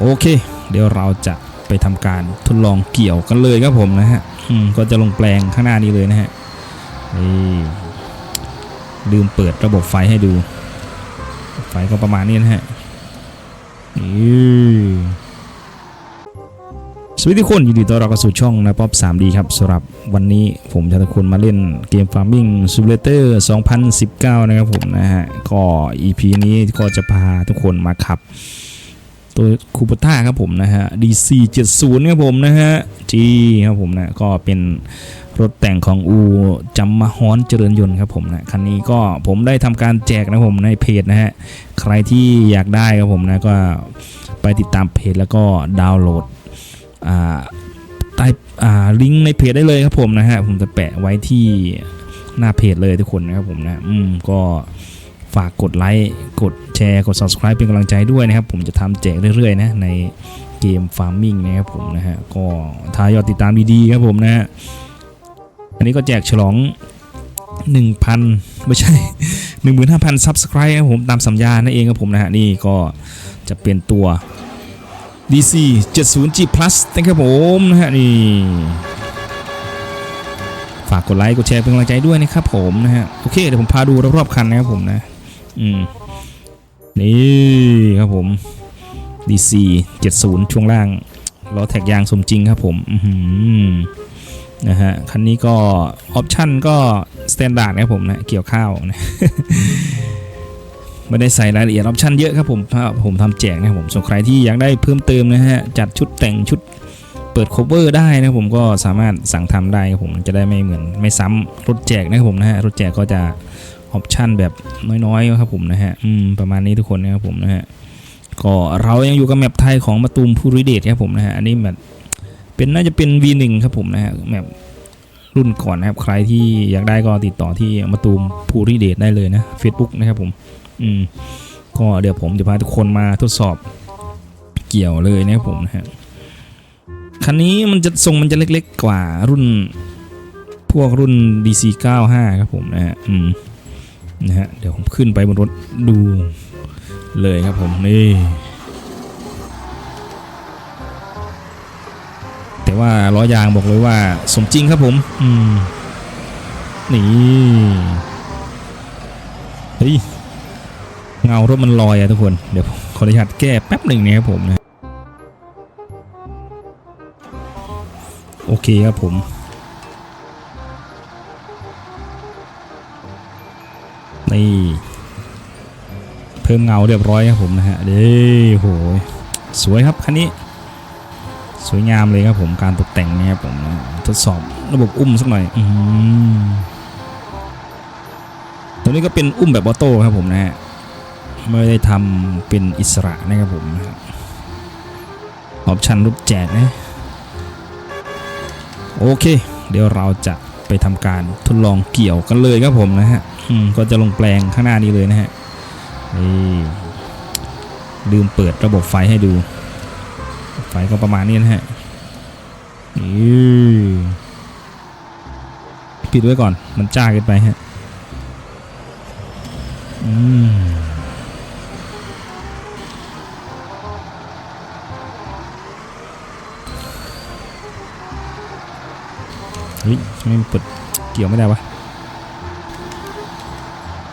โอเค เดี๋ยวเราจะไปทำการทดลองเกี่ยวกันเลยครับผมนะฮะอืมก็จะลงแปลงข้างหน้านี้เลยนะฮะนี่ลืมเปิดระบบไฟให้ดู ไฟก็ประมาณนี้นะฮะนี่สวัสดีทุกคนยินดีต้อนรับเข้าสู่ช่องนะป๊อป 3D ครับสำหรับวันนี้ผมจะทุกคนมาเล่นเกม Farming Simulator 2019 นะครับผมนะฮะ ก็ EP นี้ก็จะพาทุกคนมาขับ ตัวคูปต้าครับผมนะฮะ DC 70ครับผมนะฮะจีครับผมนะก็เป็นรถแต่งของอูจำมาฮอนเจริญยนต์ครับผมนะคันนี้ก็ผมได้ทำการแจกนะผมในเพจนะฮะ ใครที่อยากได้ครับผมนะก็ไปติดตามเพจแล้วก็ดาวน์โหลดอ่าใต้อ่าลิงก์ในเพจได้เลยครับผมนะฮะ ผมจะแปะไว้ที่หน้าเพจเลยทุกคนนะครับผมนะ อืมก็ ฝากกดไลค์กดแชร์กด subscribe เป็นกำลังใจด้วยนะครับ ผมจะทำแจกเรื่อยๆนะในเกม Farming นะครับผมนะฮะก็ถ้ายอดติดตามดีๆครับผมนะฮะอันนี้ก็แจกฉลอง 1,000 ไม่ใช่ 15,000 subscribe ครับผมตามสัญญานั่นเองครับผมนะฮะนี่ก็จะเป็นตัว DC 70G Plus นะครับผมนะฮะนี่ฝากกดไลค์กดแชร์เป็นกำลังใจด้วยนะครับผมนะฮะโอเคเดี๋ยวผมพาดูรอบๆคันนะครับผมนะ อืมนี่ครับผม DC 70 ช่วงล่างล้อแท็กยางสมจริงครับผมอือหือนะฮะคันนี้ก็ ออปชั่นก็สแตนดาร์ดนะครับผมนะเกี่ยวข้าวนะไม่ได้ใส่รายละเอียดออปชั่นเยอะครับผมเพราผมทำแจกนะครับผมส่วนใครที่อยากได้เพิ่มเติมนะฮะ จัดชุดแต่งชุดเปิด cover ได้นะผมก็สามารถสั่งทำได้ครับผมจะได้ไม่เหมือนไม่ซ้ำรถแจกนะครับผมนะฮะรถแจกก็จะ ออปชันแบบน้อยๆครับผมนะฮะอืมประมาณนี้ทุกคนนะครับผมนะฮะก็เรายังอยู่กับแมปไทยของมาตูมภูริเดชครับผมนะฮะอันนี้แบบเป็นน่าจะเป็น V1 ครับผมนะฮะแมปรุ่นก่อนนะครับใครที่อยากได้ก็ติดต่อที่มาตูมภูริเดชได้เลยนะ Facebook นะครับผมอืมก็เดี๋ยวผมจะพาทุกคนมาทดสอบเกี่ยวเลยนะครับผมนะฮะคันนี้มันจะทรงมันจะเล็กๆกว่ารุ่นพวกรุ่น DC 95 ครับผมนะฮะอืม นะฮะเดี๋ยวผมขึ้นไปบนรถดูเลยครับผมนี่แต่ว่าล้อยางบอกเลยว่าสมจริงครับผมอืมนี่เฮ้ยเงารถมันลอยอะทุกคนเดี๋ยวขออนุญาตแก้แป๊บหนึ่งนะครับผมนะโอเคครับผม นี่เพิ่มเงาเรียบร้อยครับผมนะฮะเด้โหสวยครับคันนี้สวยงามเลยครับผมการตกแต่งนะครับผมนะทดสอบระบบอุ้มสักหน่อยอืมตัวนี้ก็เป็นอุ้มแบบออโต้ครับผมนะฮะไม่ได้ทำเป็นอิสระนะครับผมนะครับออปชันรูปแจกนะโอเค เดี๋ยวเราจะ ไปทำการทดลองเกี่ยวกันเลยครับผมนะฮะอืมก็จะลงแปลงข้างหน้านี้เลยนะฮะนี่ลืมเปิดระบบไฟให้ดู ไฟก็ประมาณนี้นะฮะนี่ปิดไว้ก่อนมันจ้าเกินไปฮะอืม เฮ้ยทำไมเปิดเกี่ยวไม่ได้วะ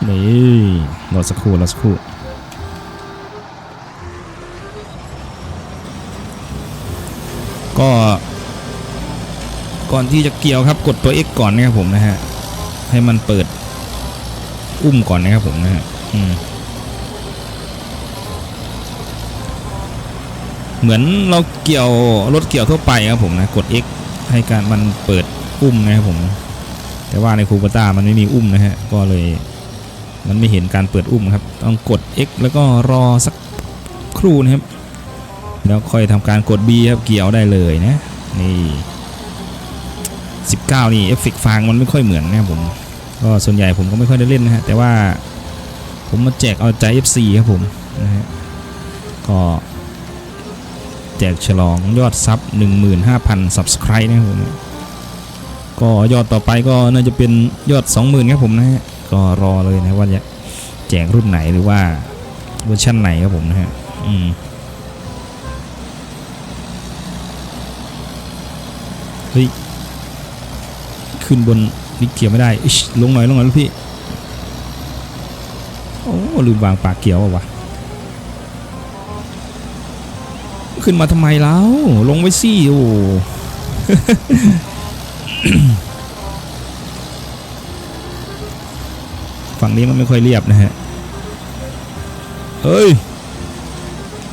นี่รอสักครู่รอสักครู่ก็ก่อนที่จะเกี่ยวครับกดตัว X ก่อนนะครับผมนะฮะให้มันเปิดอุ้มก่อนนะครับผมนะฮะอืมเหมือนเราเกี่ยวรถเกี่ยวทั่วไปครับผมนะกด X ให้การมันเปิด อุ้มนะครับผม แต่ว่าในคูปต้ามันไม่มีอุ้มนะฮะก็เลยมันไม่เห็นการเปิดอุ้มครับ ต้องกด X แล้วก็รอสักครู่นะครับ แล้วค่อยทำการกด B ครับเกี่ยวได้เลยนะนี่19 นี่เอฟเฟกฟางมันไม่ค่อยเหมือนนะครับผมก็ส่วนใหญ่ผมก็ไม่ค่อยได้เล่นนะฮะแต่ว่าผมมาแจกเอาใจ FC ครับผมนะฮะก็แจกฉลองยอดซับ 15,000 subscribe นะครับผม ก็ยอดต่อไปก็น่าจะเป็นยอด 20,000ครับผมนะฮะก็รอเลยนะว่าจะแจกรุ่นไหนหรือว่าเวอร์ชันไหนครับผมนะฮะอืมเฮ้ยขึ้นบนนี่เขียวไม่ได้ลงหน่อยลงหน่อยลูกพี่โอ้ลืมวางปากเขียววะขึ้นมาทำไมแล้วลงไว้สิโอ้ ฝั่งนี้มันไม่ค่อยเรียบนะฮะ เฮ้ย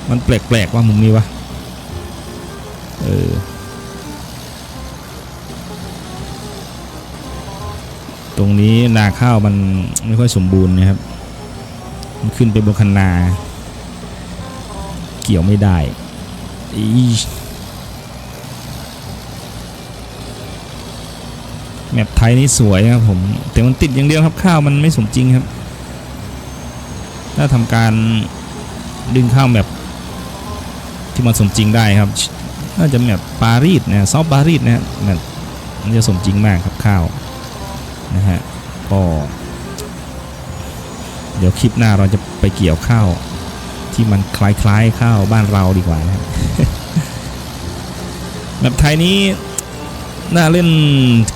มันแปลกๆว่ามุมนี้วะ เออ ตรงนี้นาข้าวมันไม่ค่อยสมบูรณ์นะครับ มันขึ้นไปบนคันนา เกี่ยวไม่ได้อี แมปไทยนี่สวยครับผม แต่มันติดอย่างเดียวครับข้าวมันไม่สมจริงครับ ถ้าทำการดึงข้าวแบบที่มันสมจริงได้ครับ น่าจะแบบปารีสนะซอฟปารีสนะฮะแบบมันจะสมจริงมากครับข้าวนะฮะก็ เดี๋ยวคลิปหน้าเราจะไปเกี่ยวข้าวที่มันคล้ายๆข้าวบ้านเราดีกว่านะครับแบบไทยนี้ น่าเล่น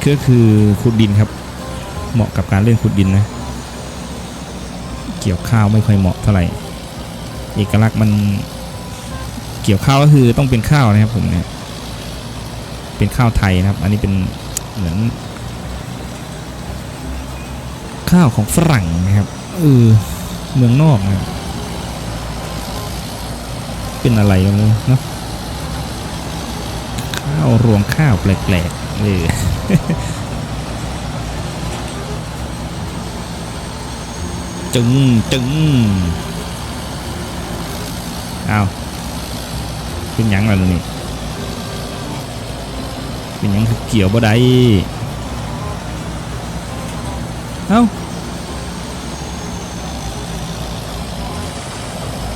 ก็คือขุดดินครับ เหมาะกับการเล่นขุดดินนะ เกี่ยวข้าวไม่ค่อยเหมาะเท่าไหร่ เอกลักษณ์มันเกี่ยวข้าวก็คือต้องเป็นข้าวนะครับผมเนี่ย เป็นข้าวไทยนะครับ อันนี้เป็นเหมือน ข้าวของฝรั่งนะครับเออเมืองนอกนะเป็นอะไรก็ไม่รู้เนาะ ข้าวรวงข้าวแปลกๆเออจึงจึงเอาเป็นยังล่ะนี่เป็นยังเกี่ยวบ่ได้เอ้า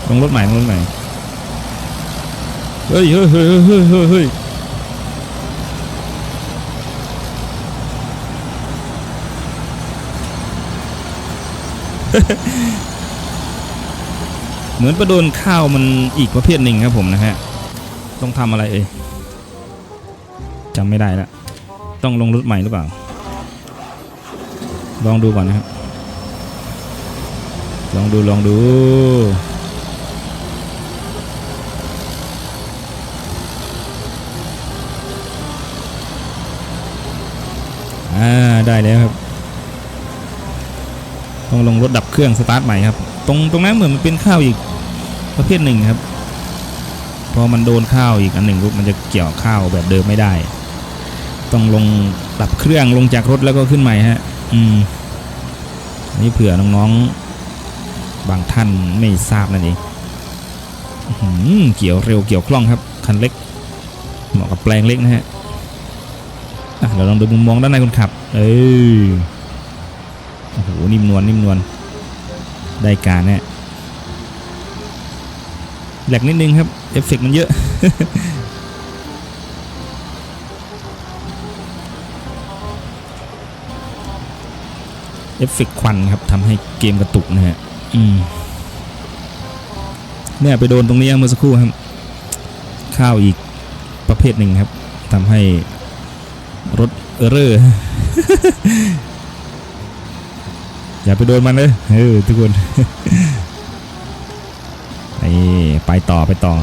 ลงรถใหม่ลงรถใหม่เฮ้ยเฮ้ยเฮ้ยเฮ้ยเฮ้ย เหมือนประโดนข้าวมันอีกประเภทหนึ่งครับผมนะฮะ ต้องทำอะไรเอ่ยจำไม่ได้ละต้องลงรถใหม่หรือเปล่า ลองดูก่อนนะครับ ลองดูลองดูอ่าได้แล้วครับ ต้องลงรถดับเครื่องสตาร์ทใหม่ครับ ตรงตรงนั้นเหมือนมันเป็นข้าวอีกประเภทหนึ่งครับ พอมันโดนข้าวอีกอันหนึ่งมันจะเกี่ยวข้าวแบบเดิมไม่ได้ ต้องลงดับเครื่องลงจากรถแล้วก็ขึ้นใหม่ฮะ อืมอันนี่เผื่อน้องๆ บางท่านไม่ทราบนั่นเองเกี่ยวเร็วเกี่ยวคล่องครับคันเล็ก เหมาะกับแปลงเล็กนะฮะอะเราลองดูมุมมองด้านในคนขับ เออ โอ้โหนิ่มนวลนิ่มนวลได้การเนี่ยแหลกนิดนึงครับเอฟเฟกต์มันเยอะเอฟเฟกต์ควันครับทำให้เกมกระตุกนะฮะอืมเนี่ยไปโดนตรงนี้เมื่อสักครู่ครับ ข้าวอีกประเภทหนึ่งครับทำให้รถเออร์ อย่าไปโดนมันเลยเออทุกคนนี่ไปต่อไปต่อ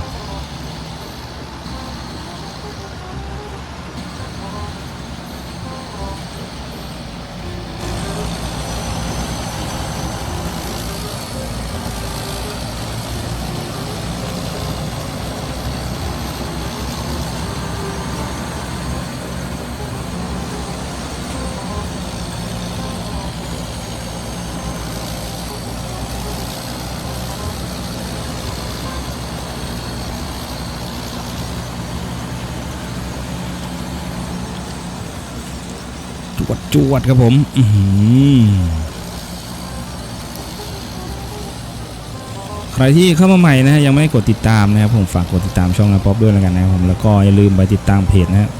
จวดจวดครับผมใครที่เข้ามาใหม่นะฮะยังไม่กดติดตามนะครับผมฝากกดติดตามช่องนะป๊อปด้วยแล้วกันนะครับผมแล้วก็อย่าลืมไปติดตามเพจนะฮะ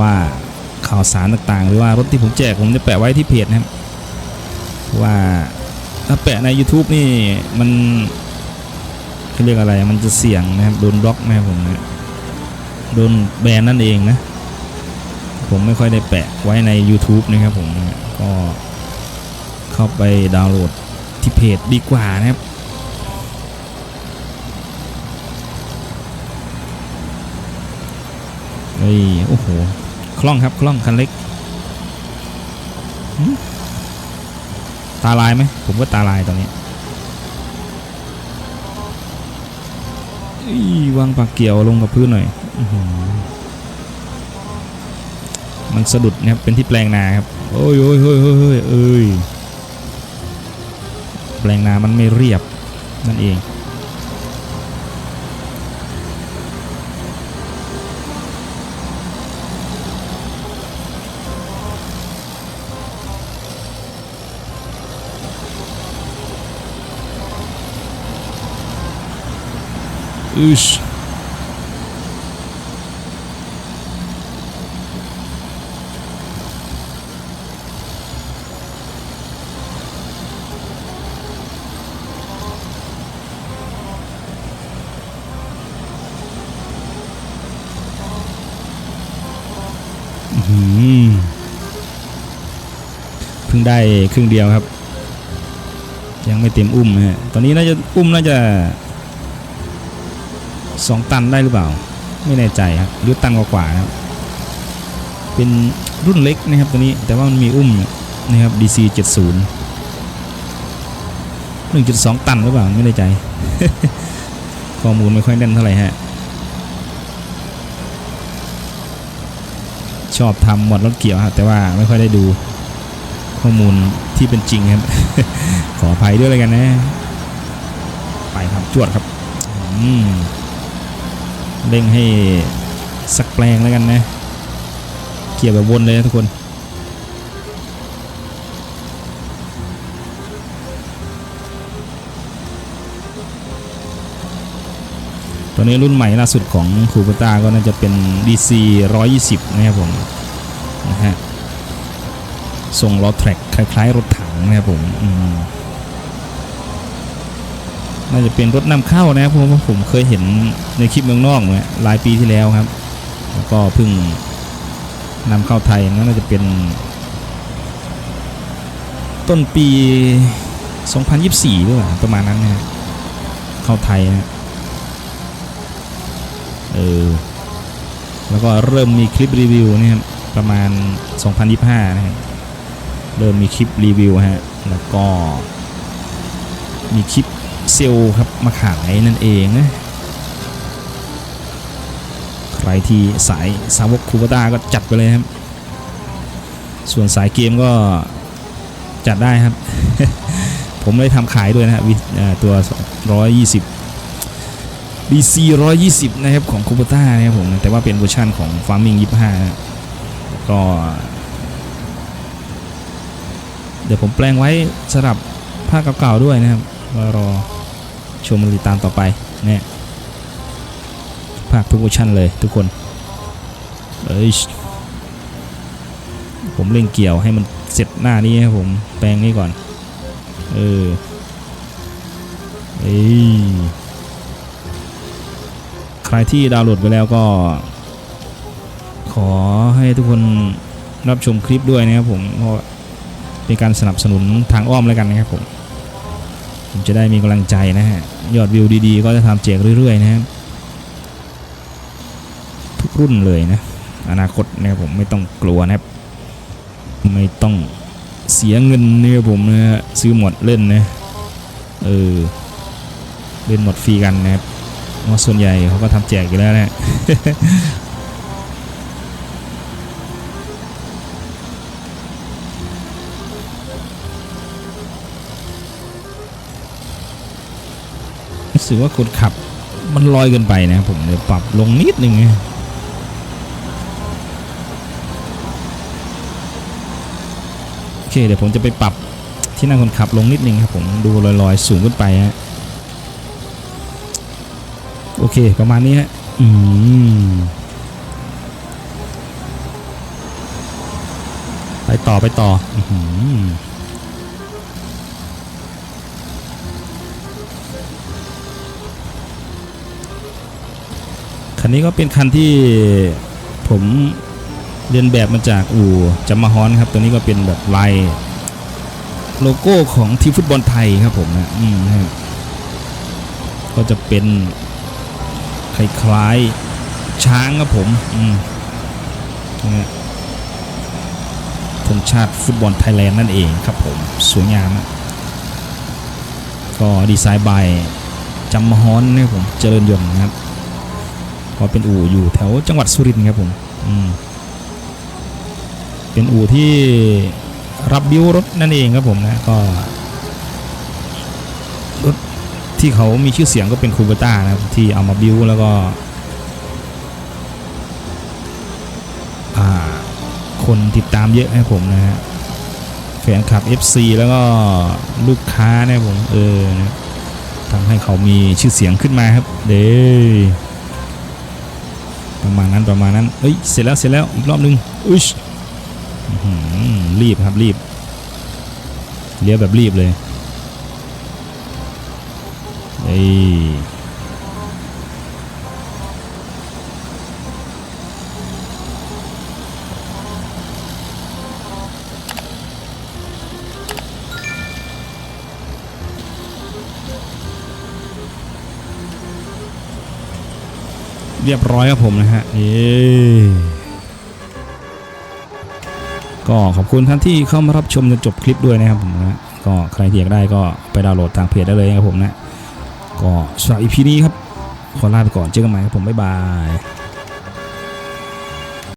ว่าข่าวสารต่างๆ หรือว่ารถที่ผมแจกผมจะแปะไว้ที่เพจนะครับว่าถ้าแปะใน YouTube นี่มันเขาเรียกอะไรมันจะเสี่ยงนะครับโดนบล็อกนะครับผมนะโดนแบนนั่นเองนะ ผมไม่ค่อยได้แปะไว้ใน YouTube นะครับผมก็เข้าไปดาวน์โหลดที่เพจดีกว่านะครับเฮ้ยโอ้โห คล่องครับคล่องคันเล็ก ตาลายไหม ผมก็ตาลายตอนนี้อีวางปากเกี่ยวลงกับพื้นหน่อยอ มันสะดุดนะครับเป็นที่แปลงนาครับโอ้ยโอ้ยโอ้ยโอ้ยโอ้ยเอ้ยแปลงนามันไม่เรียบนั่นเองอึช ได้ครึ่งเดียวครับ ยังไม่เต็มอุ้มนะฮะตอนนี้น่าจะอุ้มน่าจะสองตันได้หรือเปล่า ไม่แน่ใจครับหรือตันกว่าๆครับเป็นรุ่นเล็กนะครับตัวนี้แต่ว่ามันมีอุ้มนะครับ DC 70 1.2 ตันหรือเปล่าไม่แน่ใจ ข้อมูลไม่ค่อยแน่นเท่าไหร่ฮะชอบทำหมดรถเกี่ยวครับแต่ว่าไม่ค่อยได้ดู ข้อมูลที่เป็นจริงครับ ขออภัยด้วยเลยกันนะ ไปครับจวดครับเร่งให้สักแปลงแล้วกันนะ เกี่ยวแบบวนเลยนะทุกคนตัวนี้รุ่นใหม่ล่าสุดของคูเปต้าก็น่าจะเป็น DC 120 นะครับผมนะฮะ ทรงล้อแทร็กคล้ายๆ รถถังนะครับผมมน่าจะเป็นรถนำเข้านะครับเพราะว่าผมเคยเห็นในคลิปเมืองนอกเนี่ยหลายปีที่แล้วครับ แล้วก็เพิ่งนำเข้าไทยน่าจะเป็น ต้นปี 2024หรือเปล่าประมาณนั้นนะเข้าไทยนะเออแล้วก็เริ่มมีคลิปรีวิวนี่ครับประมาณ 2025 นะครับ เริ่มมีคลิปรีวิวฮะแล้วก็ มีคลิปเซลล์ครับมาขายนั่นเองนะใครที่สายสาวกคูปต้าก็จัดไปเลยครับ ส่วนสายเกมก็จัดได้ครับ ผมได้ทำขายด้วยนะฮะวิตัว 120 DC 120 นะครับของคูปต้านะครับผม แต่ว่าเป็นเวอร์ชันของ Farming 25นะก็ เดี๋ยวผมแปลงไว้สำหรับภาคเก่าๆด้วยนะครับก็รอชมติดตามต่อไปเนี่ยภาคทุกเวอร์ชันเลยทุกคนเอ้ยผมเร่งเกี่ยวให้มันเสร็จหน้านี้ครับผมแปลงนี้ก่อน เออเอ้ยใครที่ดาวน์โหลดไปแล้วก็ ขอให้ทุกคนรับชมคลิปด้วยนะครับผมเพราะ เป็นการสนับสนุนทางอ้อมแล้วกันนะครับผมผมจะได้มีกำลังใจนะฮะยอดวิวดีๆ ก็จะทำแจกเรื่อยๆนะครับทุกรุ่นเลยนะอนาคตนะครับผมไม่ต้องกลัวนะครับไม่ต้องเสียเงินนะครับผมนะฮะซื้อหมดเล่นนะเออเล่นหมดฟรีกันนะครับเพราะส่วนใหญ่เขาก็ทำแจกอยู่แล้วนะ รู้สึกว่าคนขับมันลอยเกินไปนะผมเดี๋ยวปรับลงนิดนึงโอเคเดี๋ยวผมจะไปปรับที่นั่งคนขับลงนิดนึงครับผมดูลอยๆ สูงขึ้นไปฮะโอเคประมาณนี้ฮะอืมไปต่อไปต่ออื้อ คันนี้ก็เป็นคันที่ผมเรียนแบบมาจากอู่จัมมาฮอนครับ ตัวนี้ก็เป็นแบบลายโลโก้ของทีมฟุตบอลไทยครับผมนะอืมนะครับก็จะเป็นคล้ายๆช้างครับผมอืมนะธงชาติฟุตบอลไทยแลนด์นั่นเองครับผม สวยงามนะก็ดีไซน์บายจัมาฮอนนะครับผม เจริญยนต์นะครับ ก็เป็นอู่อยู่แถวจังหวัดสุรินทร์ครับผมมเป็นอู่ที่รับบิวรถนั่นเองครับผมนะก็รถที่เขามีชื่อเสียงก็เป็นคูเบต้านะครับที่เอามาบิวแล้วก็คนติดตามเยอะนะผมนะฮะแฟนคลับ FC แล้วก็ลูกค้านะผมเออนะทำให้เขามีชื่อเสียงขึ้นมาครับ เด้ ประมาณนั้นประมาณนั้นเอ้ยเสร็จแล้วเสร็จแล้วอีกรอบนึงอุ้ยรีบครับรีบเลี้ยวแบบรีบเลยเอ้ย เรียบร้อยครับผมนะฮะเอก็ขอบคุณท่านที่เข้ามารับชมจนจบคลิปด้วยนะครับผมนะก็ใครที่อยากได้ก็ไปดาวน์โหลดทางเพจได้เลยนะครับผมนะ ก็สำหรับ EP นี้ครับขอลาไปก่อนเจอกันใหม่ครับผมบ๊ายบาย